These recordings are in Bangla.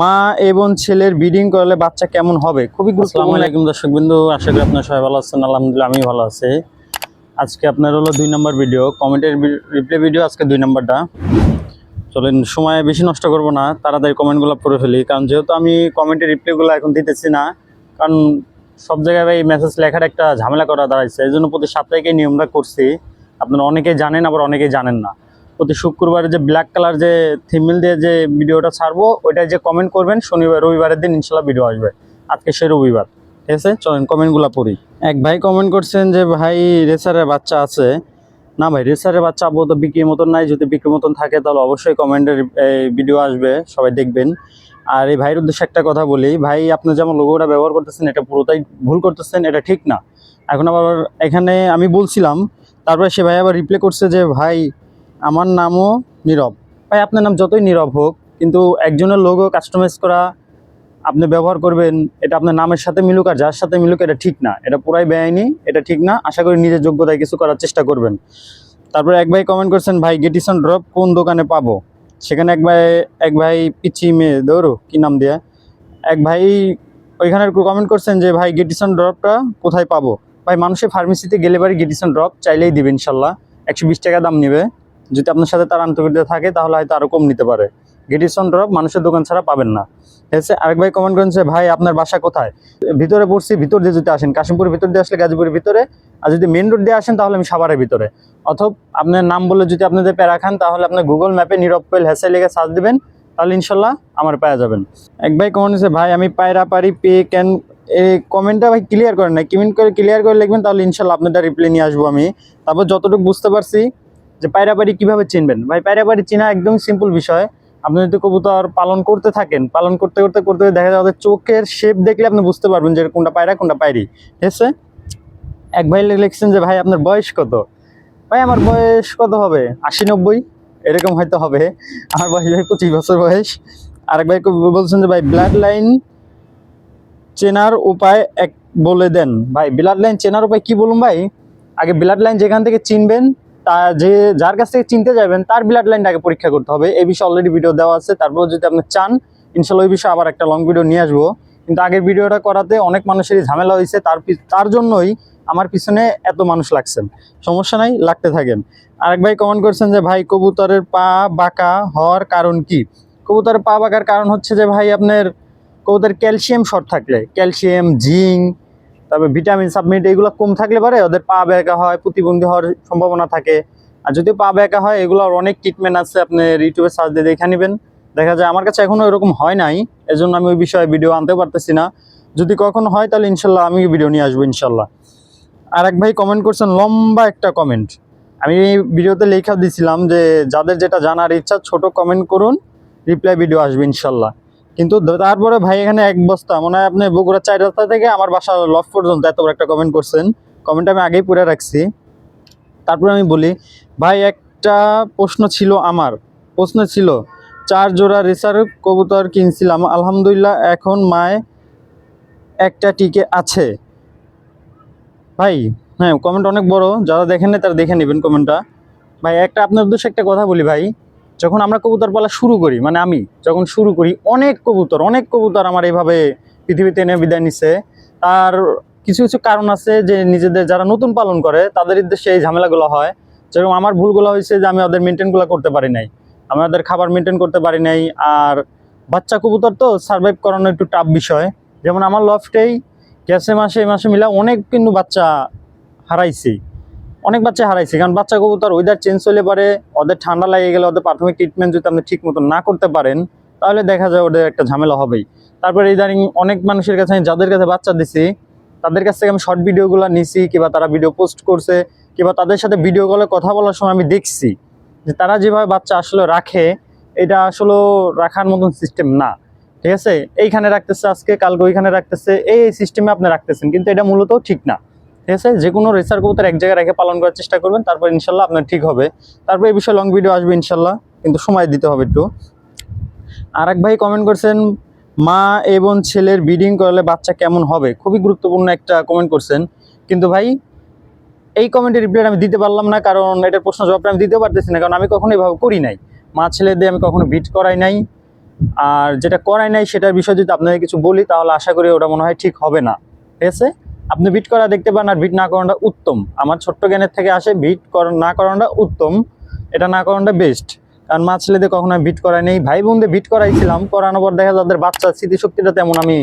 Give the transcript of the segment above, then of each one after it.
মা এবং ছেলের ব্রিডিং করলে বাচ্চা কেমন হবে? খুবই গুরুত্বপূর্ণ। দর্শক বিন্দু, আশা করি আপনার সবাই ভালো আছেন, আলহামদুলিল্লাহ আমি ভালো আছি। আজকে আপনার হলো দুই নম্বর ভিডিও কমেন্টের রিপ্লাই ভিডিও আজকে দুই নম্বরটা। চলেন, সময় বেশি নষ্ট করব না, তাড়াতাড়ি কমেন্টগুলো পড়ে ফেলি, কারণ যেহেতু আমি কমেন্টের রিপ্লাইগুলো এখন দিতেছি না, কারণ সব জায়গায় এই মেসেজ লেখার একটা ঝামেলা করা দাঁড়াইছে, এই জন্য প্রতি সাপ্তাহিক নিয়মটা করছি। আপনারা অনেকেই জানেন, আবার অনেকেই জানেন না। প্রতি শুক্রবারে যে ব্ল্যাক কালার যে থিমেল দিয়ে যে ভিডিওটা ছাড়বো ওইটা যে কমেন্ট করবেন, শনিবার, রবিবারের দিন ইনশাল্লাহ ভিডিও আসবে। আজকে সে রবিবার। ঠিক আছে? চলেন কমেন্টগুলো পড়ি। এক ভাই কমেন্ট করছেন যে, ভাই রেসারের বাচ্চা আছে। না ভাই রেসারের বাচ্চা আপাতত বিক্রির মতন নাই, যদি বিক্রির মতন থাকে তাহলে অবশ্যই কমেন্টের ভিডিও আসবে, সবাই দেখবেন। আর এই ভাইয়ের উদ্দেশ্যে একটা কথা বলি, ভাই, আপনি যেমন লোগোটা ব্যবহার করতেছেন, এটা পুরোটাই ভুল করতেছেন, এটা ঠিক না। এখন আবার, এখানে আমি বলছিলাম, তারপরে সে ভাই আবার রিপ্লাই করছে যে, ভাই আমার নামও নীরব। ভাই, আপনার নাম যতই নীরব হোক, কিন্তু একজনের লোগো কাস্টমাইজ করা আপনি ব্যবহার করবেন, এটা আপনার নামের সাথে মিলুক আর যার সাথে মিলুক, এটা ঠিক না। এটা পুরাই বেআইনি, এটা ঠিক না। আশা করি নিজের যোগ্যতায় কিছু করার চেষ্টা করবেন। তারপরে এক ভাই কমেন্ট করছেন, ভাই গেটিসন ড্রপ কোন দোকানে পাবো? সেখানে এক ভাই এক ভাই পিচি মেয়ে, দৌড়ো, কী নাম দেয়া? এক ভাই ওইখানে কমেন্ট করছেন যে, ভাই গেটিসন ড্রপটা কোথায় পাবো? ভাই, মানুষের ফার্মেসিতে গেলে পারে গেটিসন ড্রপ চাইলেই দিবে ইনশাল্লাহ। একশো বিশ টাকা দাম নেবে। যদি আপনার সাথে তার আন্তরিকতা থাকে, তাহলে হয়তো আরও কম নিতে পারে। গেটিসন ড্রপ মানুষের দোকান ছাড়া পাবেন না। আছে? আরেক ভাই কমেন্ট করেছে ভাই, আপনার বাসা কোথায়? ভিতরে পড়ছি, ভিতর দিয়ে যদি আসেন, কাশিমপুরের ভিতর দিয়ে আসলে গাজীপুরের ভিতরে, আর যদি মেন রোড দিয়ে আসেন, তাহলে আমি সাভারের ভিতরে। অথবা আপনার নাম বলে যদি আপনাদের প্যারা খান, তাহলে আপনার গুগল ম্যাপে নীরব কোয়েল হ্যাসাই লেগে সার্চ দিবেন, তাহলে ইনশাল্লাহ আমার পাওয়া যাবেন। এক ভাই কমেন্ট হচ্ছে ভাই, আমি পায়রা পারি পে ক্যান এই কমেন্টটা ভাই ক্লিয়ার করেন না কমেন্ট করে ক্লিয়ার করে লিখবেন, তাহলে ইনশাল্লাহ আপনারটা রিপ্লাই নিয়ে আসব আমি। তারপর যতটুকু বুঝতে পারছি যে পায়রাপাড়ি কীভাবে চিনবেন? ভাই পায়রাপাড়ি চিনা একদম সিম্পল বিষয়। আপনি যদি কবুতর পালন করতে থাকেন, পালন করতে করতে করতে দেখা যাবে চোখের শেপ দেখলে আপনি বুঝতে পারবেন যে কোনটা পায়রা, কোনটা পায়রি। ঠিক আছে? এক ভাই লিখছেন যে, ভাই, আপনার বয়স কত? ভাই, আমার বয়স কত হবে? আশি নব্বই। এরকম হয়তো হবে। আমার বয়স, ভাই, পঁচিশ বছর বয়স। আরেক ভাই বলছেন যে, ভাই ব্লাড লাইন চেনার উপায় এক বলে দেন। ভাই ব্লাড লাইন চেনার উপায় কি বলুন ভাই? আগে ব্লাড লাইন যেখান থেকে চিনবেন তা যে যার কাছ থেকে চিনতে যাবেন, তার ব্লাড লাইনটা আগে পরীক্ষা করতে হবে। এই বিষয়ে অলরেডি ভিডিও দেওয়া আছে। তারপর যদি আপনি চান ইনশাল্লাহ ওই বিষয়ে আবার একটা লং ভিডিও নিয়ে আসব। কিন্তু আগের ভিডিওটা করাতে অনেক মানুষেরই ঝামেলা হয়েছে। তার তার জন্যই আমার পিছনে এত মানুষ লাগছেন। সমস্যা নাই, লাগতে থাকেন। আরেক ভাই কমেন্ট করছেন যে, ভাই, কবুতরের পা বাঁকা হওয়ার কারণ কি? কবুতরের পা বাঁকার কারণ হচ্ছে যে, ভাই, আপনার কবুতরের ক্যালসিয়াম শর্ট থাকলে ক্যালসিয়াম জিঙ্ক তারপরে ভিটামিন, সাবমিট এগুলো কম থাকলে পারে, ওদের পা ব্যাকা হয়, প্রতিবন্ধী হওয়ার সম্ভাবনা থাকে। আর যদি পা ব্যাকা হয় এগুলোর অনেক ট্রিটমেন্ট আছে, আপনি ইউটিউবে সার্চ দিয়ে দেখে নেবেন। দেখা যায় আমার কাছে এখনও এরকম হয় নাই, এজন্য আমি ওই বিষয়ে ভিডিও আনতে পারতেছি না। যদি কখনো হয়, তাহলে ইনশাল্লাহ আমি ভিডিও নিয়ে আসব ইনশাল্লাহ। আর এক ভাই কমেন্ট করছেন, লম্বা একটা কমেন্ট আমি ভিডিওতে লেখা দিছিলাম যে, যাদের যেটা জানার ইচ্ছা, ছোট কমেন্ট করুন রিপ্লাই ভিডিও আসবে ইনশাল্লাহ। কিন্তু তারপরে ভাই এখানে এক বস্তা, মনে হয় আপনি বগুড়া চার রাস্তা থেকে আমার বাসা লফ পর্যন্ত, এত বড় একটা কমেন্ট করছেন। কমেন্ট আমি আগেই পড়ে রাখছি। তারপরে আমি বলি, ভাই একটা প্রশ্ন ছিল আমার। প্রশ্ন ছিল, চার জোড়া রেসার কবুতর কিনছিলাম, আলহামদুলিল্লাহ এখন মায় একটা টিকে আছে। ভাই হ্যাঁ কমেন্ট অনেক বড়, যারা দেখেন তারা দেখে নেবেন কমেন্টটা ভাই, একটা আপনার উদ্দেশ্যে একটা কথা বলি ভাই। যখন আমরা কবুতর পালা শুরু করি মানে আমি যখন শুরু করি, অনেক কবুতর অনেক কবুতর আমার এইভাবে পৃথিবীতে এনে বিদায় নিছে। তার কিছু কিছু কারণ আছে যে নিজেদের যারা নতুন পালন করে, তাদের উদ্দেশ্যে এই ঝামেলাগুলো হয়। যেরকম আমার ভুলগুলো হয়েছে যে আমি ওদের মেনটেনগুলো করতে পারি নাই। আমি ওদের খাবার মেনটেন করতে পারি নাই। আর বাচ্চা কবুতর তো সার্ভাইভ করানো একটু টাফ বিষয়। যেমন আমার লফটেই গ্যাসে মাসে মাসে মিলা অনেক কিন্তু বাচ্চা হারাইছি। অনেক বাচ্চা হারাইছে, কারণ বাচ্চা কবুতর ওয়েদার চেঞ্জ হলে পারে ওদের ঠান্ডা লাগে গেলে ওদের প্রাথমিক ট্রিটমেন্ট যদি আপনি ঠিক মতো না করতে পারেন, তাহলে দেখা যায় ওদের একটা ঝামেলা হবেই। তারপরে ইদানিং অনেক মানুষের কাছে আমি, যাদের কাছে বাচ্চা দিছি, তাদের কাছ থেকে আমি শর্ট ভিডিওগুলো নিছি, কিংবা তারা ভিডিও পোস্ট করছে, কিংবা তাদের সাথে ভিডিও কলে কথা বলার সময় আমি দেখছি যে তারা যেভাবে বাচ্চা আসলে রাখে, এটা আসলে রাখার মতন সিস্টেম না। ঠিক আছে? এইখানে রাখতেছে, আজকে কালকে ওইখানে রাখতেছে, এই সিস্টেমে আপনি রাখতেছেন, কিন্তু এটা মূলত ঠিক না। ঠিক আছে? যে কোনো রেসার কবুতর এক জায়গায় রেখে পালন করার চেষ্টা করবেন, তারপর ইনশাল্লাহ আপনার ঠিক হবে। তারপর এই বিষয়ে লং ভিডিও আসবে ইনশাল্লাহ, কিন্তু সময় দিতে হবে একটু। আর এক ভাই কমেন্ট করছেন, মা এবং ছেলের ব্রিডিং করলে বাচ্চা কেমন হবে? খুবই গুরুত্বপূর্ণ একটা কমেন্ট করছেন। কিন্তু ভাই, এই কমেন্টের রিপ্লাই আমি দিতে পারলাম না, কারণ এটার প্রশ্ন জবাবটা আমি দিতে পারতেছি না, কারণ আমি কখনো এভাবে করি নাই। মা ছেলে দিয়ে আমি কখনো বিট করাই নাই। আর যেটা করাই নাই, সেটার বিষয়ে যদি আপনাকে কিছু বলি, তাহলে আশা করি ওটা মনে হয় ঠিক হবে না। ঠিক আছে? আপনি বিট করা দেখতে পান আর বিট না করানোটা উত্তম। আমার ছোট্ট জ্ঞানের থেকে আসে বিট না করানোটা উত্তম। এটা না করানোটা বেস্ট কারণ মা ছেলেদের কখনো বিট করাই নেই। ভাই বোনদের বিট করাইছিলাম, করানোর পর দেখা যাদের বাচ্চার স্মৃতিশক্তিটা তেমন আমি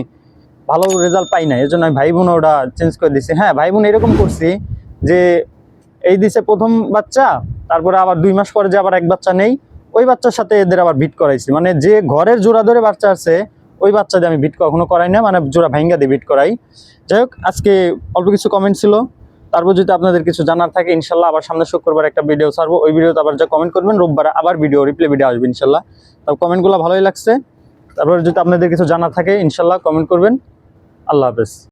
ভালো রেজাল্ট পাই না এর জন্য আমি ভাই বোন ওটা চেঞ্জ করে দিছি। হ্যাঁ ভাই বোন এরকম করছি যে এই দিছে প্রথম বাচ্চা, তারপরে আবার দুই মাস পরে যে আবার এক বাচ্চা নেই, ওই বাচ্চার সাথে এদের আবার বিট করাইছি। মানে যে ঘরের জোড়া ধরে বাচ্চা আছে ওই বাচ্চা দিয়ে আমি বিট কখনো করাই না মানে জোড়া ভাইঙ্গা দিয়ে বিট করাই। যাই হোক, আজকে অল্প কিছু কমেন্ট ছিল। তারপর যদি আপনাদের কিছু জানার থাকে, ইনশাল্লাহ আবার সামনে শুক্রবার একটা ভিডিও ছাড়বো। ওই ভিডিওতে আবার যা কমেন্ট করবেন, রোববার আবার ভিডিও রিপ্লে ভিডিও আসবে ইনশাল্লাহ। তারপর কমেন্টগুলো ভালোই লাগছে। তারপর যদি আপনাদের কিছু জানার থাকে, ইনশাল্লাহ কমেন্ট করবেন। আল্লাহ হাফেজ।